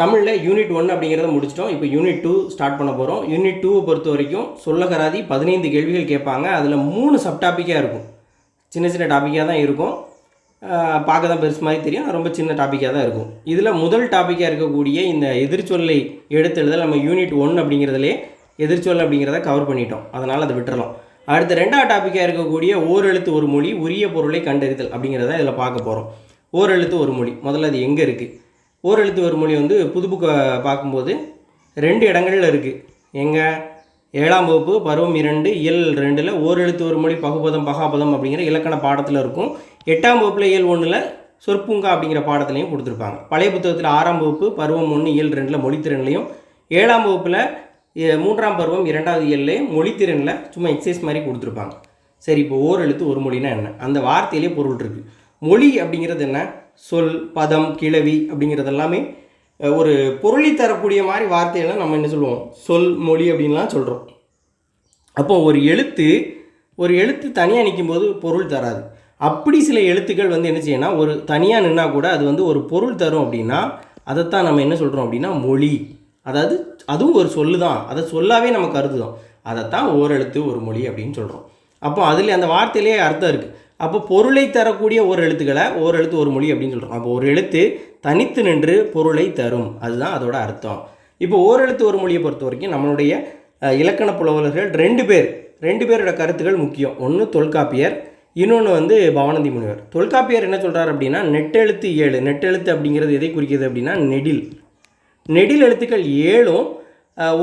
தமிழில் unit one அப்படிங்கிறத முடிச்சிட்டோம். இப்போ யூனிட் டூ ஸ்டார்ட் பண்ண போகிறோம் யூனிட் டூவை பொறுத்த வரைக்கும் சொல்லகராதி பதினைந்து கேள்விகள் கேட்பாங்க. அதில் மூணு சப் டாப்பிக்காக இருக்கும். சின்ன சின்ன டாப்பிக்காக தான் இருக்கும். பார்க்க தான் பெருசு மாதிரி தெரியும். ரொம்ப சின்ன டாப்பிக்காக தான் இருக்கும். இதில் முதல் டாப்பிக்காக இருக்கக்கூடிய இந்த எதிர்ச்சொல்லை எடுத்தெழுதல் நம்ம யூனிட் ஒன் அப்படிங்கிறதுலே எதிர்ச்சொல் அப்படிங்கிறத கவர் பண்ணிட்டோம். அதனால் அதை விட்டுறலாம். அடுத்த ரெண்டாவது டாப்பிக்காக இருக்கக்கூடிய ஓரெழுத்து ஒரு மொழி உரிய பொருளை கண்டறிதல் அப்படிங்கிறத இதில் பார்க்க போகிறோம் ஓரெழுத்து ஒரு மொழி. முதல்ல அது எங்கே இருக்குது ஓரெழுத்து ஒரு மொழி வந்து புது புக்கை பார்க்கும்போது ரெண்டு இடங்களில் இருக்குது எங்கள் ஏழாம் வகுப்பு பருவம் இரண்டு இயல் ரெண்டில் ஓரெழுத்து ஒரு மொழி பகுபதம் பகாபதம் அப்படிங்கிற இலக்கண பாடத்தில் இருக்கும். எட்டாம் வகுப்பில் இயல் ஒன்றில் சொற்பூங்கா அப்படிங்கிற பாடத்துலையும் கொடுத்துருப்பாங்க. பழைய புத்தகத்தில் ஆறாம் வகுப்பு பருவம் ஒன்று இயல் ரெண்டில் மொழித்திறன்லையும் ஏழாம் வகுப்பில் மூன்றாம் பருவம் இரண்டாவது இயல்லையும் மொழித்திறனில் சும்மா எக்ஸசைஸ் மாதிரி கொடுத்துருப்பாங்க. சரி இப்போ ஓரெழுத்து ஒரு மொழினா என்ன? அந்த வார்த்தையிலே பொருள் இருக்குது மொழி அப்படிங்கிறது என்ன? சொல் பதம் கிளவி அப்படிங்கிறது எல்லாமே ஒரு பொருளி தரக்கூடிய மாதிரி வார்த்தையெல்லாம் நம்ம என்ன சொல்லுவோம்? சொல் மொழி அப்படின்லாம் சொல்கிறோம் அப்போது ஒரு எழுத்து ஒரு எழுத்து தனியாக நிற்கும்போது பொருள் தராது. அப்படி சில எழுத்துக்கள் வந்து என்ன செய்யணும்னா ஒரு தனியாக நின்னா கூட அது வந்து ஒரு பொருள் தரும் அப்படின்னா அதைத்தான் நம்ம என்ன சொல்கிறோம் அப்படின்னா மொழி. அதாவது அதுவும் ஒரு சொல்லு தான் அதை சொல்லாவே நம்ம கருதுதோம் அதைத்தான் ஓரெழுத்து ஒரு மொழி அப்படின்னு சொல்கிறோம் அப்போ அதில் அந்த வார்த்தையிலே அர்த்தம் இருக்குது அப்போ பொருளை தரக்கூடிய ஒரு எழுத்துக்களை ஒரு எழுத்து ஒரு மொழி அப்படின்னு சொல்கிறோம் அப்போ ஒரு எழுத்து தனித்து நின்று பொருளை தரும். அதுதான் அதோட அர்த்தம். இப்போ ஓரெழுத்து ஒரு மொழியை பொறுத்த வரைக்கும் நம்மளுடைய இலக்கண புலவலர்கள் ரெண்டு பேர். ரெண்டு பேரோட கருத்துக்கள் முக்கியம். ஒன்று தொல்காப்பியர் இன்னொன்று வந்து பவானந்தி முனிவர். தொல்காப்பியர் என்ன சொல்கிறார் அப்படின்னா நெட்டெழுத்து ஏழு. நெட்டெழுத்து அப்படிங்கிறது எதை குறிக்கிறது அப்படின்னா நெடில். நெடில் எழுத்துக்கள் ஏழும்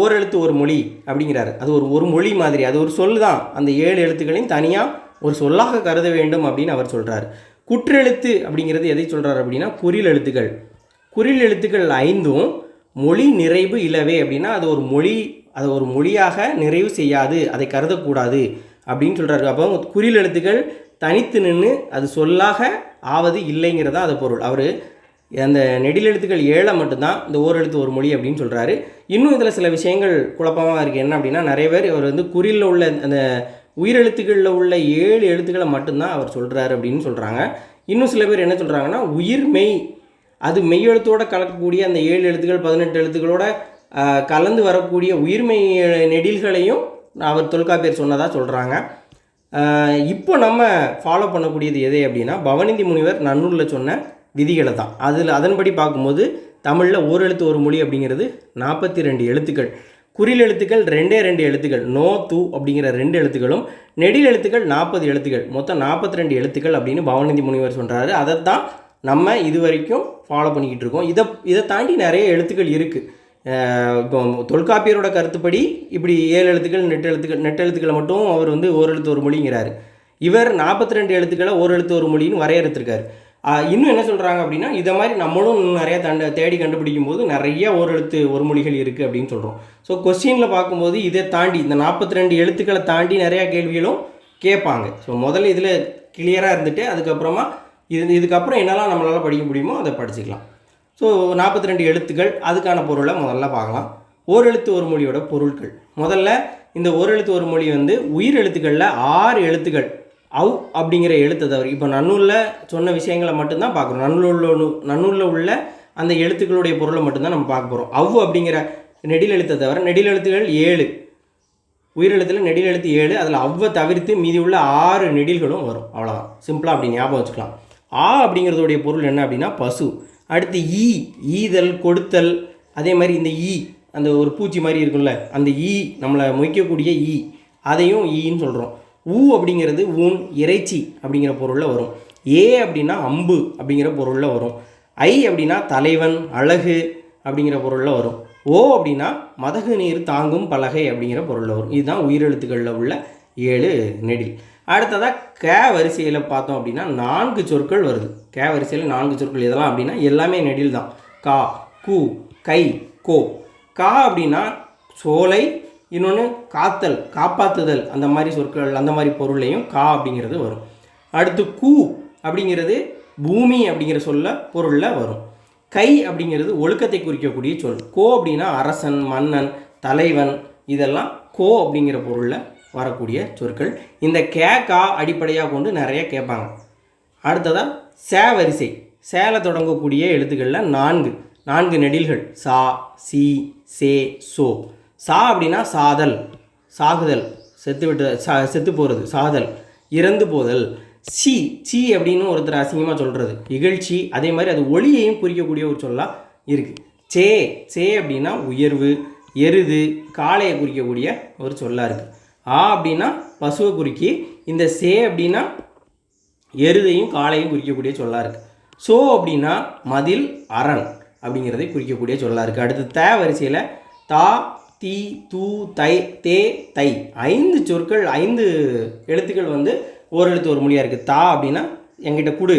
ஓரெழுத்து ஒரு மொழி அப்படிங்கிறாரு. அது ஒரு ஒரு மொழி மாதிரி. அது ஒரு சொல் தான் அந்த ஏழு எழுத்துக்களையும் தனியாக ஒரு சொல்லாக கருத வேண்டும் அப்படின்னு அவர் சொல்கிறார் குற்றெழுத்து அப்படிங்கிறது எதை சொல்கிறார் அப்படின்னா குறில் எழுத்துக்கள். குறில் எழுத்துக்கள் ஐந்தும் மொழி நிறைவு இல்லவே அப்படின்னா அது ஒரு மொழி அது ஒரு மொழியாக நிறைவு செய்யாது அதை கருதக்கூடாது அப்படின்னு சொல்கிறாரு அப்போ குறில் எழுத்துக்கள் தனித்து நின்று அது சொல்லாக ஆவது இல்லைங்கிறதா அது பொருள். அவர் அந்த நெடில் எழுத்துக்கள் ஏழை மட்டும்தான் இந்த ஓரெழுத்து ஒரு மொழி அப்படின்னு சொல்கிறாரு இன்னும் இதில் சில விஷயங்கள் குழப்பமாக இருக்குது என்ன அப்படின்னா நிறைய பேர் இவர் வந்து குறியில் உள்ள அந்த உயிரெழுத்துக்களில் உள்ள ஏழு எழுத்துக்களை மட்டும்தான் அவர் சொல்கிறாரு அப்படின்னு சொல்கிறாங்க இன்னும் சில பேர் என்ன சொல்கிறாங்கன்னா உயிர் மெய். அது மெய்யெழுத்தோட கலக்கக்கூடிய அந்த ஏழு எழுத்துக்கள் பதினெட்டு எழுத்துக்களோட கலந்து வரக்கூடிய உயிர்மை நெடில்களையும் அவர் தொல்காப்பியர் சொன்னதாக சொல்கிறாங்க இப்போ நம்ம ஃபாலோ பண்ணக்கூடியது எது அப்படின்னா பவநிதி முனிவர் நன்னூரில் சொன்ன விதிகளை தான். அதில் அதன்படி பார்க்கும்போது தமிழில் ஓரெழுத்து ஒரு மொழி அப்படிங்கிறது நாற்பத்தி ரெண்டு எழுத்துக்கள். குறில் எழுத்துக்கள் ரெண்டே ரெண்டு எழுத்துக்கள் நோ தூ அப்படிங்கிற ரெண்டு எழுத்துக்களும் நெடில் எழுத்துக்கள் நாற்பது எழுத்துக்கள். மொத்தம் நாற்பத்தி ரெண்டு எழுத்துக்கள் அப்படின்னு பவநிதி முனிவர் சொல்கிறாரு அதை தான் நம்ம இது வரைக்கும் ஃபாலோ பண்ணிக்கிட்டு இருக்கோம். இதை இதை தாண்டி நிறைய எழுத்துக்கள் இருக்குது தொல்காப்பியரோட கருத்துப்படி இப்படி ஏழு எழுத்துக்கள் நெட்டு எழுத்துக்கள் நெட்டு எழுத்துக்களை மட்டும் அவர் வந்து ஓரெழுத்து ஒரு மொழிங்கிறாரு. இவர் நாற்பத்தி ரெண்டு எழுத்துக்களை ஓரெழுத்து ஒரு மொழின்னு வரையறுத்திருக்காரு. இன்னும் என்ன சொல்கிறாங்க அப்படின்னா இதை மாதிரி நம்மளும் இன்னும் நிறைய தண்ட தேடி கண்டுபிடிக்கும் போது நிறைய ஓரெழுத்து ஒரு மொழிகள் இருக்குது அப்படின்னு சொல்கிறோம் ஸோ கொஸ்டினில் பார்க்கும்போது இதை தாண்டி இந்த நாற்பத்தி ரெண்டு எழுத்துக்களை தாண்டி நிறையா கேள்விகளும் கேட்பாங்க. ஸோ முதல்ல இதில் கிளியராக இருந்துட்டு அதுக்கப்புறமா இது இதுக்கப்புறம் என்னெல்லாம் நம்மளால் படிக்க முடியுமோ அதை படிச்சுக்கலாம். ஸோ நாற்பத்தி ரெண்டு எழுத்துக்கள் அதுக்கான பொருளை முதல்ல பார்க்கலாம். ஓரெழுத்து ஒரு மொழியோட பொருட்கள் முதல்ல இந்த ஓரெழுத்து ஒரு மொழி வந்து உயிர் எழுத்துக்களில் ஆறு எழுத்துக்கள். அவ் அப்படிங்கிற எழுத்தை தவிர இப்போ நன்னூலில் சொன்ன விஷயங்களை மட்டும்தான் பார்க்குறோம் நன்னூலில் உள்ள நன்னூலில் உள்ள அந்த எழுத்துக்களுடைய பொருளை மட்டும்தான் நம்ம பார்க்க போகிறோம் அவ் அப்படிங்கிற நெடில் எழுத்தை தவிர நெடில் எழுத்துக்கள் ஏழு. உயிரெழுத்தில் நெடில் எழுத்து ஏழு. அதில் அவ்வை தவிர்த்து மீதி உள்ள ஆறு நெடில்களும் வரும். அவ்வளோதான் சிம்பிளாக அப்படி ஞாபகம் வச்சுக்கலாம். ஆ அப்படிங்கிறதுடைய பொருள் என்ன அப்படின்னா பசு. அடுத்து ஈ ஈதல் கொடுத்தல். அதே மாதிரி இந்த ஈ அந்த ஒரு பூச்சி மாதிரி இருக்கும்ல அந்த ஈ நம்மளை மொய்க்கக்கூடிய ஈ. அதையும் ஈன்னு சொல்கிறோம் ஊ அப்படிங்கிறது ஊன் இறைச்சி அப்படிங்கிற பொருளில் வரும். ஏ அப்படின்னா அம்பு அப்படிங்கிற பொருளில் வரும். ஐ அப்படின்னா தலைவன் அழகு அப்படிங்கிற பொருளில் வரும். ஓ அப்படின்னா மதகு நீர் தாங்கும் பலகை அப்படிங்கிற பொருளில் வரும். இதுதான் உயிரெழுத்துக்களில் உள்ள ஏழு நெடில். அடுத்ததாக கே வரிசையில் பார்த்தோம் அப்படின்னா நான்கு சொற்கள் வருது. கே வரிசையில் நான்கு சொற்கள் இதெல்லாம் அப்படின்னா எல்லாமே நெடில் தான். கா கு கை கோ. கா அப்படின்னா சோலை இன்னொன்று காத்தல் காப்பாற்றுதல் அந்த மாதிரி சொற்கள் அந்த மாதிரி பொருளையும் கா அப்படிங்கிறது வரும். அடுத்து கூ அப்படிங்கிறது பூமி அப்படிங்கிற சொல்ல பொருளில் வரும். கை அப்படிங்கிறது ஒழுக்கத்தை குறிக்கக்கூடிய சொல். கோ அப்படின்னா அரசன் மன்னன் தலைவன் இதெல்லாம் கோ அப்படிங்கிற பொருளில் வரக்கூடிய சொற்கள். இந்த கே கா அடிப்படையாக கொண்டு நிறைய கேட்பாங்க. அடுத்ததாக சே வரிசை. சேல தொடங்கக்கூடிய எழுத்துக்களில் நான்கு. நான்கு நெடில்கள். சா சி சே சோ. சா அப்படின்னா சாதல் சாகுதல் செத்து விட்டு சா செத்து போகிறது சாதல் இறந்து போதல். சி சி அப்படின்னு ஒருத்தர் அசிங்கமாக சொல்கிறது இகழ்ச்சி அதே மாதிரி அது ஒளியையும் குறிக்கக்கூடிய ஒரு சொல்லாக இருக்குது சே சே அப்படின்னா உயர்வு எருது காளையை குறிக்கக்கூடிய ஒரு சொல்லாக இருக்குது ஆ அப்படின்னா பசுவை குறிக்கி இந்த சே அப்படின்னா எருதையும் காளையும் குறிக்கக்கூடிய சொல்லா இருக்குது சோ அப்படின்னா மதில் அரண் அப்படிங்கிறதை குறிக்கக்கூடிய சொல்லா இருக்குது அடுத்து த வரிசையில் தா தி தூ தை தே தை. ஐந்து சொற்கள் ஐந்து எழுத்துக்கள் வந்து ஒரு எழுத்து ஒரு மொழியாக இருக்குது தா அப்படின்னா எங்கிட்ட குடு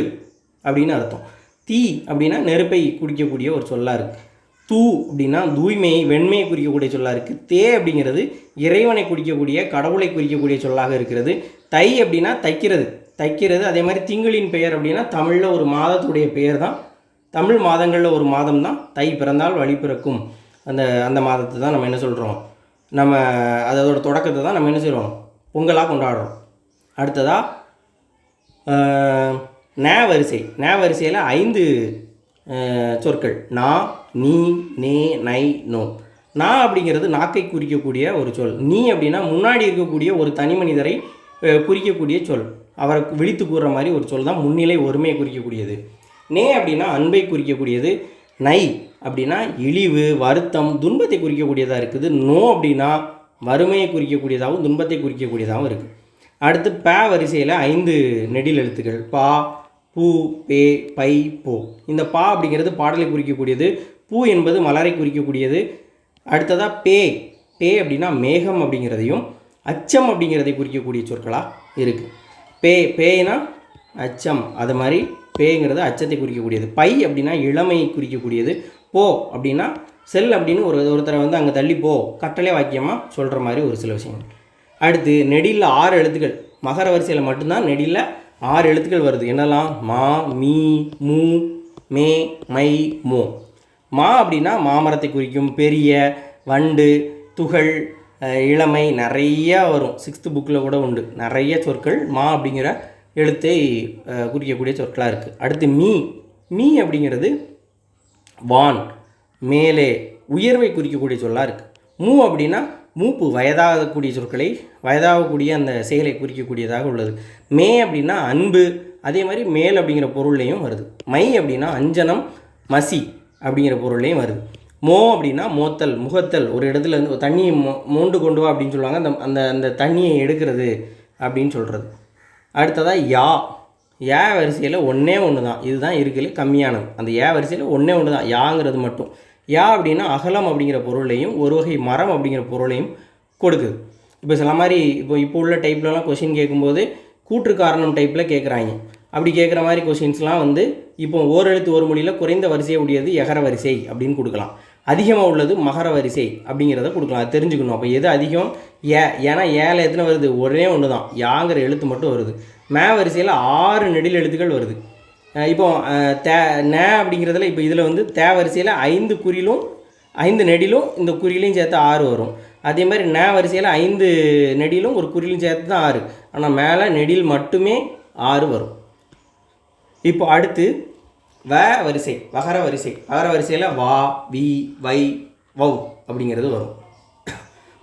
அப்படின்னு அர்த்தம். தீ அப்படின்னா நெருப்பை குடிக்கக்கூடிய ஒரு சொல்லாக இருக்குது தூ அப்படின்னா தூய்மையை வெண்மையை குறிக்கக்கூடிய சொல்லாக இருக்குது தே அப்படிங்கிறது இறைவனை குறிக்கக்கூடிய கடவுளை குறிக்கக்கூடிய சொல்லாக இருக்கிறது. தை அப்படின்னா தைக்கிறது. தைக்கிறது அதே மாதிரி திங்களின் பெயர் அப்படின்னா தமிழில் ஒரு மாதத்துடைய பெயர் தான் தமிழ் மாதங்களில் ஒரு மாதம் தான் தை பிறந்தால் வழி பிறக்கும். அந்த அந்த மாதத்தை தான் நம்ம என்ன சொல்கிறோம் நம்ம அதோட தொடக்கத்தை தான் நம்ம என்ன செய்கிறோம் பொங்கலாக கொண்டாடுறோம். அடுத்ததாக நே வரிசை நே வரிசையில் ஐந்து சொற்கள். நா நீ நே நை நோ. நா அப்படிங்கிறது நாக்கை குறிக்கக்கூடிய ஒரு சொல். நீ அப்படின்னா முன்னாடி இருக்கக்கூடிய ஒரு தனி மனிதரை குறிக்கக்கூடிய சொல். அவரை விழித்து கூறுற மாதிரி ஒரு சொல் தான் முன்னிலை ஒருமையை குறிக்கக்கூடியது. நே அப்படின்னா அன்பை குறிக்கக்கூடியது. நை அப்படின்னா இழிவு வருத்தம் துன்பத்தை குறிக்கக்கூடியதாக இருக்குது. நோ அப்படின்னா வறுமையை குறிக்கக்கூடியதாகவும் துன்பத்தை குறிக்கக்கூடியதாகவும் இருக்குது அடுத்து ப வரிசையில் ஐந்து நெடில் எழுத்துக்கள். பா பூ பே பை போ. இந்த பா அப்படிங்கிறது பாடலை குறிக்கக்கூடியது. பூ என்பது மலரை குறிக்கக்கூடியது. அடுத்ததாக பே. பே அப்படின்னா மேகம் அப்படிங்கிறதையும் அச்சம் அப்படிங்கிறதை குறிக்கக்கூடிய சொற்களாக இருக்குது பே பேனா அச்சம். அது மாதிரி பேங்கிறது அச்சத்தை குறிக்கக்கூடியது. பை அப்படின்னா இளமையை குறிக்கக்கூடியது. போ அப்படின்னா செல் அப்படின்னு ஒரு ஒருத்தரை வந்து அங்கே தள்ளி போ கட்டளை வாக்கியமாக சொல்கிற மாதிரி ஒரு சில விஷயங்கள். அடுத்து நெடியில் ஆறு எழுத்துக்கள். மகர வரிசையில் மட்டும்தான் நெடியில் ஆறு எழுத்துக்கள் வருது. என்னெல்லாம்? மா மீ மூ மே மை மோ. மா அப்படின்னா மாமரத்தை குறிக்கும் பெரிய வண்டு துகள் இளமை நிறைய வரும். சிக்ஸ்த்து புக்கில் கூட உண்டு. நிறைய சொற்கள் மா அப்படிங்கிற எழுத்தை குறிக்கக்கூடிய சொற்களாக இருக்குது அடுத்து மீ. மீ அப்படிங்கிறது வான் மேலே உயர்வை குறிக்கக்கூடிய சொல்லாக இருக்குது மூ அப்படின்னா மூப்பு வயதாகக்கூடிய சொற்களை வயதாகக்கூடிய அந்த செயலை குறிக்கக்கூடியதாக உள்ளது. மே அப்படின்னா அன்பு அதே மாதிரி மேல் அப்படிங்கிற பொருள்லையும் வருது. மை அப்படின்னா அஞ்சனம் மசி அப்படிங்கிற பொருள்லையும் வருது. மோ அப்படின்னா மோத்தல் முகத்தல் ஒரு இடத்துல இருந்து தண்ணியை மோ மோண்டு கொண்டு வா அப்படின்னு சொல்லுவாங்க. அந்த அந்த அந்த தண்ணியை எடுக்கிறது அப்படின்னு சொல்கிறது அடுத்ததாக யா. ஏ வரிசையில் ஒன்றே ஒன்று தான் இதுதான் இருக்கிறது கம்மியானது. அந்த ஏ வரிசையில் ஒன்றே ஒன்று தான் யாங்கிறது மட்டும். யா அப்படின்னா அகலம் அப்படிங்கிற பொருளையும் ஒரு வகை மரம் அப்படிங்கிற பொருளையும் கொடுக்குது. இப்போ சில மாதிரி இப்போ இப்போ உள்ள டைப்லலாம் கொஷின் கேட்கும்போது கூற்று காரணம் டைப்பில் கேட்குறாங்க அப்படி கேட்குற மாதிரி கொஷின்ஸ்லாம் வந்து இப்போ ஓரெழுத்து ஒரு மொழியில் குறைந்த வரிசையை உடையது எகர வரிசை அப்படின்னு கொடுக்கலாம். அதிகமாக உள்ளது மகர வரிசை அப்படிங்கிறத கொடுக்கலாம். அது தெரிஞ்சுக்கணும். அப்போ எது அதிகம்? ஏ. ஏன்னா ஏழை எத்தனை வருது? ஒரே ஒன்று தான் யாங்கிற எழுத்து மட்டும் வருது. மே வரிசையில் ஆறு நெடில் எழுத்துக்கள் வருது. இப்போ தே நே அப்படிங்கிறதுல இப்போ இதில் வந்து தே வரிசையில் ஐந்து குறிலும் ஐந்து நெடிலும் இந்த குறியிலையும் சேர்த்து ஆறு வரும். அதே மாதிரி நே வரிசையில் ஐந்து நெடிலும் ஒரு குறியிலும் சேர்த்து தான் ஆறு. ஆனால் மேலே நெடில் மட்டுமே ஆறு வரும். இப்போ அடுத்து வ வரிசை வகர வரிசை. வகர வரிசையில் வா வி வை வவ் அப்படிங்கிறது வரும்.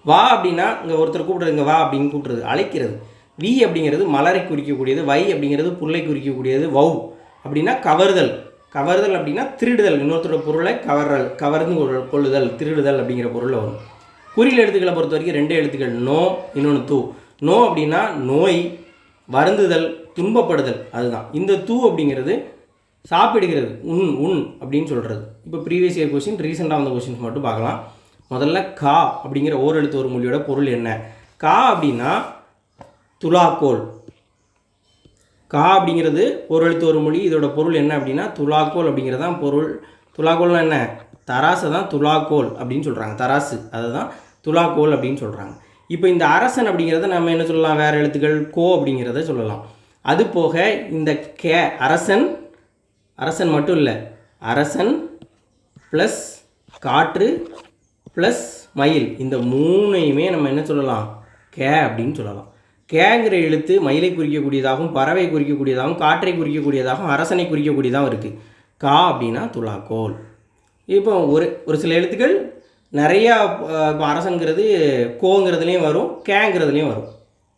வா அப்படின்னா இங்கே ஒருத்தர் கூப்பிடுறது இங்கே வா அப்படின்னு கூப்பிடுறது அழைக்கிறது. வி அப்படிங்கிறது மலரை குறிக்கக்கூடியது வை அப்படிங்கிறது புல்லை குறிக்கக்கூடியது வவ் அப்படின்னா கவர்தல். கவர்தல் அப்படின்னா திருடுதல் இன்னொருத்தரோட பொருளை கவர்றல் கவர்ந்து கொள்- கொள்ளுதல் திருடுதல் அப்படிங்கிற பொருளில் வரும். குறியில் எழுத்துக்களை பொறுத்த வரைக்கும் ரெண்டு எழுத்துக்கள் நோ இன்னொன்று தூ. நோ அப்படின்னா நோய் வருந்துதல் துன்பப்படுதல் அதுதான். இந்த தூ அப்படிங்கிறது சாப்பிடுகிறது. உன் உன் அப்படின்னு சொல்கிறது இப்போ ப்ரீவியஸ் இயர் கொஷின் ரீசெண்டாக வந்த கொஷின்ஸ் மட்டும் பார்க்கலாம். முதல்ல கா அப்படிங்கிற ஓரெழுத்து ஒரு மொழியோட பொருள் என்ன? கா அப்படின்னா துலாக்கோல். கா அப்படிங்கிறது ஒரு எழுத்து ஒரு மொழி இதோட பொருள் என்ன அப்படின்னா துலாக்கோல் அப்படிங்கிறது தான் பொருள். துலாக்கோல்னா என்ன? தராசை தான் துலாக்கோல் அப்படின்னு சொல்கிறாங்க தராசு அதை தான் துலாக்கோல் அப்படின்னு சொல்கிறாங்க இப்போ இந்த அரசன் அப்படிங்கிறத நம்ம என்ன சொல்லலாம்? வேறு எழுத்துக்கள் கோ அப்படிங்கிறத சொல்லலாம். அது போக இந்த கே அரசன் அரசன் மட்டும் இல்லை. அரசன் ப்ளஸ் காற்று ப்ளஸ் மயில். இந்த மூணையுமே நம்ம என்ன சொல்லலாம்? கே அப்படின்னு சொல்லலாம். கேங்கிற எழுத்து மயிலை குறிக்கக்கூடியதாகவும் பறவை குறிக்கக்கூடியதாகவும் காற்றை குறிக்கக்கூடியதாகவும் அரசனை குறிக்கக்கூடியதாகவும் இருக்குது கா அப்படின்னா துலாக்கோல். இப்போ ஒரு ஒரு சில எழுத்துக்கள் நிறையா இப்போ அரசங்கிறது கோங்கிறதுலேயும் வரும் கேங்கிறதுலேயும் வரும்.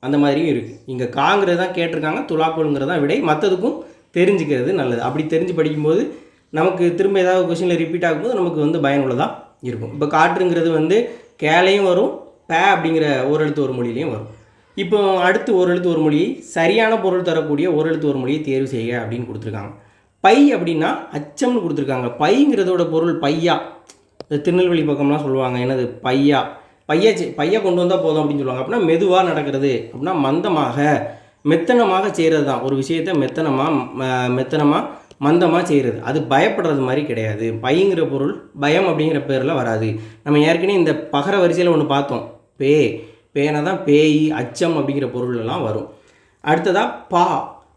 அந்த மாதிரியும் இருக்குது இங்கே காங்கிறது தான் கேட்டிருக்காங்க துலாக்கோளுங்கிறது தான் விடை. மற்றதுக்கும் தெரிஞ்சுக்கிறது நல்லது. அப்படி தெரிஞ்சு படிக்கும்போது நமக்கு திரும்ப ஏதாவது கொஷினில் ரிப்பீட் ஆகும்போது நமக்கு வந்து பயனுள்ளதாக இருக்கும். இப்போ காற்றுங்கிறது வந்து கேலையும் வரும் பே அப்படிங்கிற ஒரு எழுத்து ஒரு மொழியிலையும் வரும். இப்போ அடுத்து ஒரு எழுத்து ஒரு மொழியை சரியான பொருள் தரக்கூடிய ஒரு எழுத்து ஒரு மொழியை தேர்வு செய்ய அப்படின்னு கொடுத்துருக்காங்க. பை அப்படின்னா அச்சம்னு கொடுத்துருக்காங்க. பைங்கிறதோட பொருள் பையா. இந்த திருநெல்வேலி பக்கம்லாம் சொல்லுவாங்க என்னது? பையா. பைய செ- கொண்டு வந்தால் போதும் அப்படின்னு சொல்லுவாங்க. அப்படின்னா மெதுவாக நடக்கிறது. அப்படின்னா மந்தமாக. மெத்தனமாக செய்கிறது தான் ஒரு விஷயத்தை மெத்தனமாக மெத்தனமாக மந்தமாக செய்கிறது அது பயப்படுறது மாதிரி கிடையாது. பைங்கிற பொருள் பயம் அப்படிங்கிற பேரில் வராது. நம்ம ஏற்கனவே இந்த பகர வரிசையில் ஒன்று பார்த்தோம். பே பேனை தான் பேய் அச்சம் அப்படிங்கிற பொருளெல்லாம் வரும். அடுத்ததாக பா.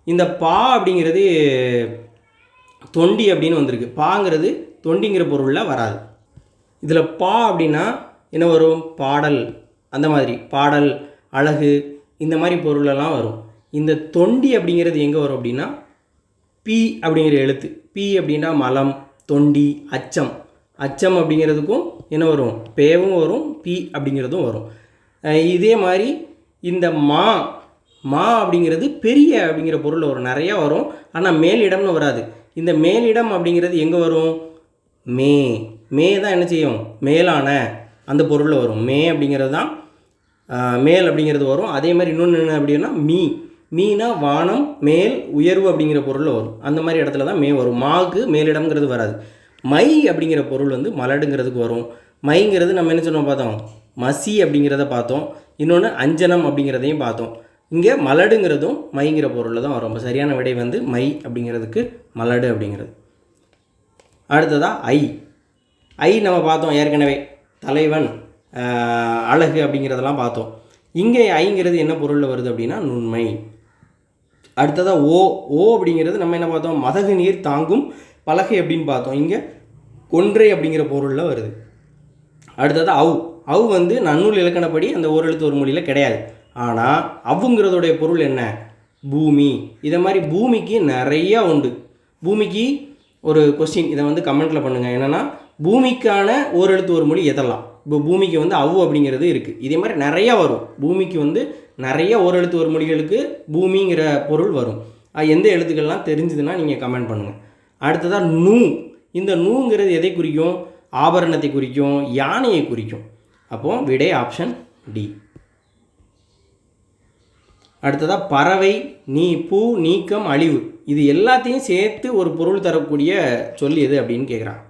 இந்த பா அப்படிங்கிறது தொண்டி அப்படின்னு வந்திருக்கு. பாங்கிறது தொண்டிங்கிற பொருளில் வராது. இதில் பா அப்படின்னா என்ன வரும்? பாடல். அந்த மாதிரி. பாடல் அழகு இந்த மாதிரி பொருளெல்லாம் வரும். இந்த தொண்டி அப்படிங்கிறது எங்கே வரும் அப்படின்னா பி அப்படிங்கிற எழுத்து. பி அப்படின்னா மலம் தொண்டி அச்சம். அச்சம் அப்படிங்கிறதுக்கும் என்ன வரும்? பேவும் வரும் பி அப்படிங்கிறதும் வரும். இதே மாதிரி இந்த மா மா அப்படிங்கிறது பெரிய அப்படிங்கிற பொருள் வரும். நிறையா வரும். ஆனால் மேலிடம்னு வராது. இந்த மேலிடம் அப்படிங்கிறது எங்கே வரும்? மே. மே தான் என்ன செய்யும்? மேலான அந்த பொருளில் வரும். மே அப்படிங்கிறது தான் மேல் அப்படிங்கிறது வரும். அதே மாதிரி இன்னொன்று என்ன அப்படின்னா மீ. மீனா வானம் மேல் உயர்வு அப்படிங்கிற பொருளில் வரும். அந்த மாதிரி இடத்துல தான் மே வரும். மாகு மேலிடம்ங்கிறது வராது. மை அப்படிங்கிற பொருள் வந்து மலடுங்கிறதுக்கு வரும். மைங்கிறது நம்ம என்ன சொன்னோம் பார்த்தோம்? மசி அப்படிங்கிறத பார்த்தோம். இன்னொன்று அஞ்சனம் அப்படிங்கிறதையும் பார்த்தோம். இங்கே மலடுங்கிறதும் மைங்கிற பொருளில் தான் வரும். சரியான விடை வந்து மை அப்படிங்கிறதுக்கு மலடு அப்படிங்கிறது. அடுத்ததாக ஐ. ஐ நம்ம பார்த்தோம் ஏற்கனவே. தலைவன் அழகு அப்படிங்கிறதெல்லாம் பார்த்தோம். இங்கே ஐங்கிறது என்ன பொருளில் வருது அப்படின்னா நுண்மை. அடுத்ததாக ஓ ஓ அப்படிங்கிறது நம்ம என்ன பார்த்தோம்? மதகு நீர் தாங்கும் பலகை அப்படின்னு பார்த்தோம். இங்கே கொன்றை அப்படிங்கிற பொருளில் வருது. அடுத்தது அவ் அவ் வந்து நன்னூல் இலக்கணப்படி அந்த ஒரு எழுத்து ஒரு மொழியில் கிடையாது. ஆனால் அவுங்கிறதுடைய பொருள் என்ன? பூமி. இதை மாதிரி பூமிக்கு நிறையா உண்டு. பூமிக்கு ஒரு கொஸ்டின் இதை வந்து கமெண்ட்டில் பண்ணுங்கள் என்னென்னா பூமிக்கான ஒரு எழுத்து ஒரு மொழி எதெல்லாம்? இப்போ பூமிக்கு வந்து அவு அப்படிங்கிறது இருக்குது இதே மாதிரி நிறையா வரும். பூமிக்கு வந்து நிறைய ஒரு எழுத்து ஒரு மொழிகளுக்கு பூமிங்கிற பொருள் வரும். அது எந்த எழுத்துக்கள்லாம் தெரிஞ்சுதுன்னா நீங்கள் கமெண்ட் பண்ணுங்கள் அடுத்ததாக நூ. இந்த நூங்கிறது எதை குறிக்கும்? ஆபரணத்தை குறிக்கும் யானையை குறிக்கும். அப்போது விடை ஆப்ஷன் டி அடுத்ததாக பறவை நீ பூ நீக்கம் அழிவு. இது எல்லாத்தையும் சேர்த்து ஒரு பொருள் தரக்கூடிய சொல் எது அப்படின்னு கேட்குறான்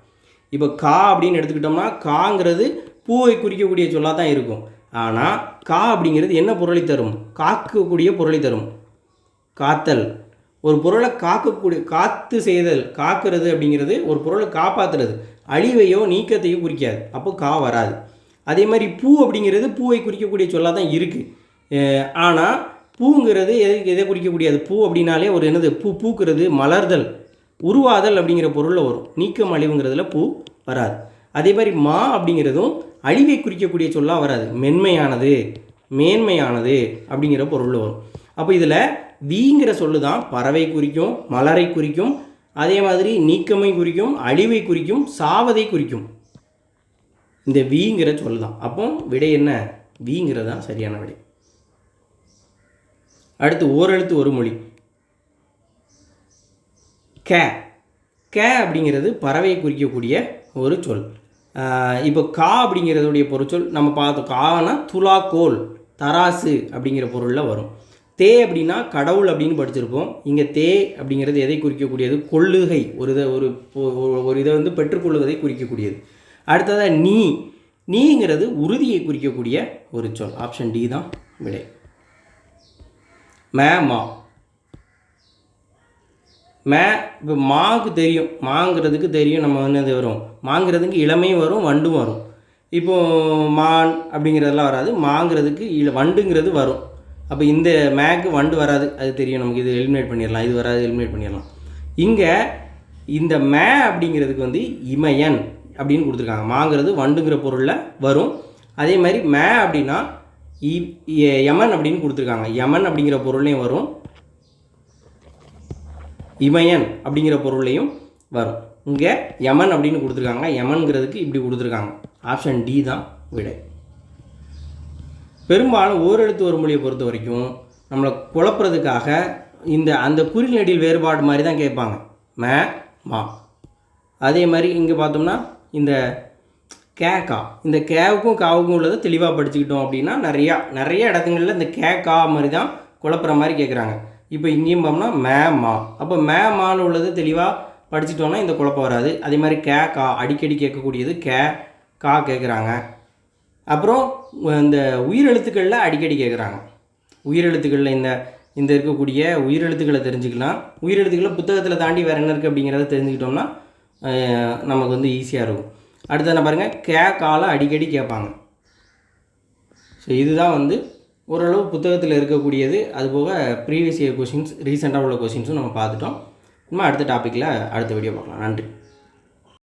இப்போ கா அப்படின்னு எடுத்துக்கிட்டோம்னா காங்கிறது பூவை குறிக்கக்கூடிய சொல்லாக தான் இருக்கும். ஆனால் கா அப்படிங்கிறது என்ன பொருளை தரும்? காக்கக்கூடிய பொருளை தரும். காத்தல். ஒரு பொருளை காக்கக்கூடிய காத்து செய்தல் காக்கிறது அப்படிங்கிறது ஒரு பொருளை காப்பாற்றுறது அழிவையோ நீக்கத்தையோ குறிக்காது. அப்போ கா வராது. அதே மாதிரி பூ அப்படிங்கிறது பூவை குறிக்கக்கூடிய சொல்லாக தான் இருக்குது ஆனால் பூங்கிறது எதை எதை குறிக்கக்கூடியது? பூ அப்படின்னாலே ஒரு என்னது? பூ பூக்கிறது மலர்தல். உருவாதல் அப்படிங்கிற பொருளில் வரும். நீக்கம் அழிவுங்கிறதுல பூ வராது. அதே மாதிரி மா அப்படிங்கிறதும் அழிவை குறிக்கக்கூடிய சொல்லாக வராது. மென்மையானது மேன்மையானது அப்படிங்கிற பொருள் வரும். அப்போ இதில் வீங்கிற சொல்லு தான் பறவை குறிக்கும் மலரை குறிக்கும் அதே மாதிரி நீக்கமை குறிக்கும் அழிவை குறிக்கும் சாவதை குறிக்கும். இந்த வீங்கிற சொல் தான். அப்போ விடை என்ன? வீங்கிறது தான் சரியான விடை. அடுத்து ஓரெழுத்து ஒரு மொழி. கே. கே அப்படிங்கிறது பறவையை குறிக்கக்கூடிய ஒரு சொல். இப்போ கா அப்படிங்கிறதுடைய பொருச்சொல் நம்ம பார்த்தோம் கானா துலாக்கோல் தராசு அப்படிங்கிற பொருளில் வரும். தே அப்படின்னா கடவுள் அப்படின்னு படிச்சிருப்போம். இங்கே தே அப்படிங்கிறது எதை குறிக்கக்கூடியது? கொள்ளுகை ஒரு இதை ஒரு ஒரு- இதை வந்து பெற்றுக்கொள்வதை குறிக்கக்கூடியது. அடுத்ததாக நீ. நீங்கிறது உறுதியை குறிக்கக்கூடிய ஒரு சொல். ஆப்ஷன் டி தான் விடை. மே. மே இப்போ மாவுக்கு தெரியும். மாங்கிறதுக்கு தெரியும் நம்ம என்னது வரும். மாங்கிறதுக்கு இளமையும் வரும் வண்டும் வரும். இப்போது மான் அப்படிங்கிறதெல்லாம் வராது. மாங்கிறதுக்கு இல வண்டுங்கிறது வரும். அப்போ இந்த மேக்கு வண்டு வராது. அது தெரியும். நமக்கு இது எலிமினேட் பண்ணிடலாம். இது வராது எலிமினேட் பண்ணிடலாம். இங்கே இந்த மே அப்படிங்கிறதுக்கு வந்து இமயன் அப்படின்னு கொடுத்துருக்காங்க. மாங்கிறது வண்டுங்கிற பொருளில் வரும். அதே மாதிரி மே அப்படின்னா இ- யமன் அப்படின்னு கொடுத்துருக்காங்க. யமன் அப்படிங்கிற பொருளையும் வரும். இமயன் அப்படிங்கிற பொருளையும் வரும். இங்கே யமன் அப்படின்னு கொடுத்துருக்காங்க. யமன்கிறதுக்கு இப்படி கொடுத்துருக்காங்க. ஆப்ஷன் டி தான் விடை. பெரும்பாலும் ஓரெழுத்து ஒரு மொழியை பொறுத்த வரைக்கும் நம்மளை குழப்புறதுக்காக இந்த அந்த குறில் நெடில் வேறுபாடு மாதிரி தான் கேட்பாங்க. மே மா. அதே மாதிரி இங்கே பார்த்தோம்னா இந்த கே கா. இந்த கேவுக்கும் காவுக்கும் உள்ளதை தெளிவாக படிச்சுக்கிட்டோம் அப்படின்னா நிறையா நிறைய இடத்துங்களில் இந்த கே கா மாதிரி தான் குழப்புற மாதிரி கேட்குறாங்க இப்போ இங்கேயும் பார்த்தோம்னா மே மா. அப்போ மே மால உள்ளது தெளிவாக படிச்சுட்டோம்னா இந்த குழப்பம் வராது. அதே மாதிரி கே கா அடிக்கடி கேட்கக்கூடியது கே கா கேட்குறாங்க. அப்புறம் இந்த உயிரெழுத்துக்களில் அடிக்கடி கேட்குறாங்க. உயிரெழுத்துக்களில் இந்த இந்த இருக்கக்கூடிய உயிரெழுத்துக்களை தெரிஞ்சுக்கலாம். உயிரெழுத்துக்களை புத்தகத்தில் தாண்டி வேறு என்ன இருக்குது அப்படிங்கிறத தெரிஞ்சுக்கிட்டோம்னா நமக்கு வந்து ஈஸியாக இருக்கும். அடுத்து என்ன பாருங்கள் கே காலை அடிக்கடி கேட்பாங்க. ஸோ இதுதான் வந்து ஓரளவு புத்தகத்தில் இருக்கக்கூடியது. அதுபோக ப்ரீவியஸ் இயர் கொஷின்ஸ் ரீசெண்டாக உள்ள கொஷின்ஸும் நம்ம பார்த்துட்டோம். நம்ம அடுத்த டாப்பிக்கில் அடுத்த வீடியோ பார்க்கலாம். நன்றி.